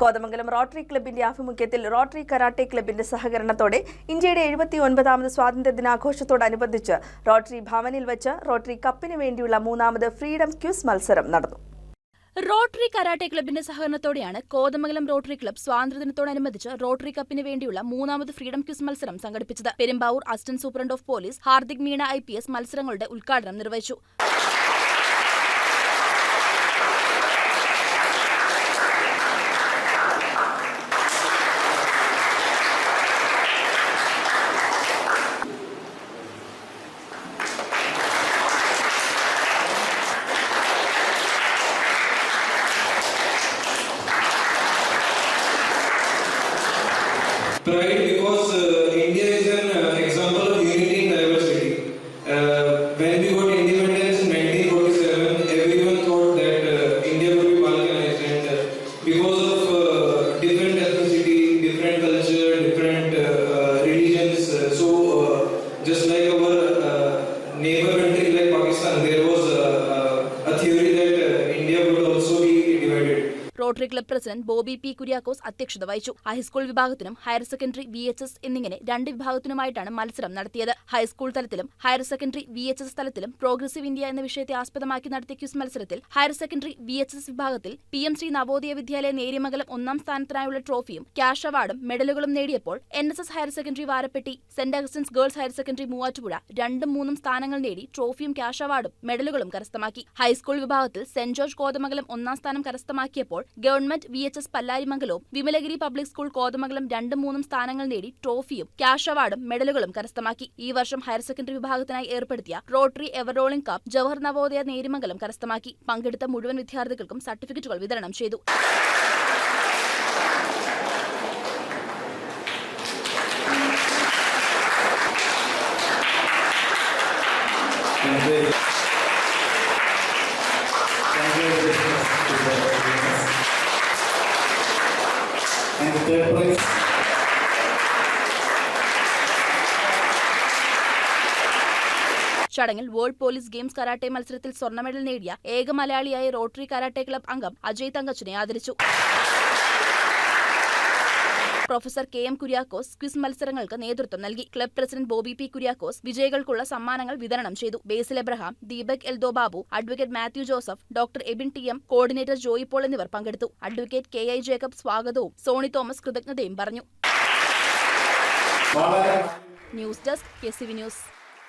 Kothamangalam rotary ക്ലബിന്റെ ആഭിമുഖ്യത്തിൽ rotary karate ക്ലബിന്റെ സഹകരണത്തോടെ ഇന്ത്യയുടെ എഴുപത്തി ഒൻപതാമത് സ്വാതന്ത്ര്യ ദിനാഘോഷത്തോടനുബന്ധിച്ച് റോട്ടറി ഭവനിൽ വെച്ച് റോട്ടറി കപ്പിന് വേണ്ടിയുള്ള മൂന്നാമത് ഫ്രീഡം ക്യൂസ് മത്സരം നടന്നു. റോട്ടറി കരാട്ടെ ക്ലബിന്റെ സഹകരണത്തോടെയാണ് കോതമംഗലം റോട്ടറി ക്ലബ് സ്വാതന്ത്ര്യദിനത്തോടനുബന്ധിച്ച് റോട്ടറി കപ്പിന് വേണ്ടിയുള്ള മൂന്നാമത് ഫ്രീഡം ക്യൂസ് മത്സരം സംഘടിപ്പിച്ചത്. Perumbavoor assistant superintendent of police Hardik Meena I മത്സരങ്ങളുടെ ഉദ്ഘാടനം നിർവഹിച്ചു. Pride because uh, India is an uh, example of unity in diversity. Uh, when we got independence in 1947, everyone thought that uh, India would be balkanized, and uh, because rotary club president Bobby P Kuriakose അധ്യക്ഷത വഹിച്ചു. High school വിഭാഗത്തിനും higher secondary V H S എന്നിങ്ങനെ രണ്ട് വിഭാഗത്തിനുമായിട്ടാണ് മത്സരം നടത്തിയത്. High school തലത്തിലും higher secondary V H S തലത്തിലും പ്രോഗ്രസീവ് ഇന്ത്യ എന്ന വിഷയത്തെ ആസ്പദമാക്കി നടത്തിയ ക്യൂസ് മത്സരത്തിൽ higher secondary V H S വിഭാഗത്തിൽ പി എം ശ്രീ നവോദയ വിദ്യാലയ നേര്യമംഗലം ഒന്നാം സ്ഥാനത്തിനായുള്ള ട്രോഫിയും ക്യാഷ് അവാർഡും മെഡലുകളും നേടിയപ്പോൾ N S S higher secondary Varappetty saint Augustine's girls higher secondary Muvattupuzha രണ്ടും മൂന്നും സ്ഥാനങ്ങൾ നേടി ട്രോഫിയും ക്യാഷ് അവാർഡും മെഡലുകളും കരസ്ഥമാക്കി. ഹൈസ്കൂൾ വിഭാഗത്തിൽ സെന്റ് ജോർജ് കോതമംഗലം ഒന്നാം സ്ഥാനം കരസ്ഥമാക്കിയപ്പോൾ ഗവൺമെന്റ് വി എച്ച് എസ് പല്ലാരിമംഗലവും വിമലഗിരി പബ്ലിക് സ്കൂൾ കോതമംഗലം രണ്ടും മൂന്നും സ്ഥാനങ്ങൾ നേടി ട്രോഫിയും ക്യാഷ് അവാർഡും മെഡലുകളും കരസ്ഥമാക്കി. ഈ വർഷം ഹയർ സെക്കൻഡറി വിഭാഗത്തിനായി ഏർപ്പെടുത്തിയ rotary ever rolling cup Jawahar Navodaya Nerimangalam കരസ്ഥമാക്കി. പങ്കെടുത്ത മുഴുവൻ വിദ്യാർത്ഥികൾക്കും സർട്ടിഫിക്കറ്റുകൾ വിതരണം ചെയ്തു. Thank you. ചടങ്ങിൽ വേൾഡ് പോലീസ് ഗെയിംസ് കരാട്ടെ മത്സരത്തിൽ സ്വർണ മെഡൽ നേടിയ ഏക മലയാളിയായ റോട്ടറി കരാട്ടെ ക്ലബ് അംഗം അജയ് തങ്കച്ചിനെ ആദരിച്ചു. Professor K M Kuriakose quiz മത്സരങ്ങൾക്ക് നേതൃത്വം നൽകി. Club president Bobby P Kuriakose വിജയികൾക്കുള്ള സമ്മാനങ്ങൾ വിതരണം ചെയ്തു. Basil Abraham Deepak Eldho Babu advocate Mathew Joseph doctor Ebin T M coordinator Joy Paul എന്നിവർ പങ്കെടുത്തു. അഡ്വക്കേറ്റ് കെ ഐ ജേക്കബ് സ്വാഗതവും സോണി തോമസ് കൃതജ്ഞതയും പറഞ്ഞു. News desk K C V news.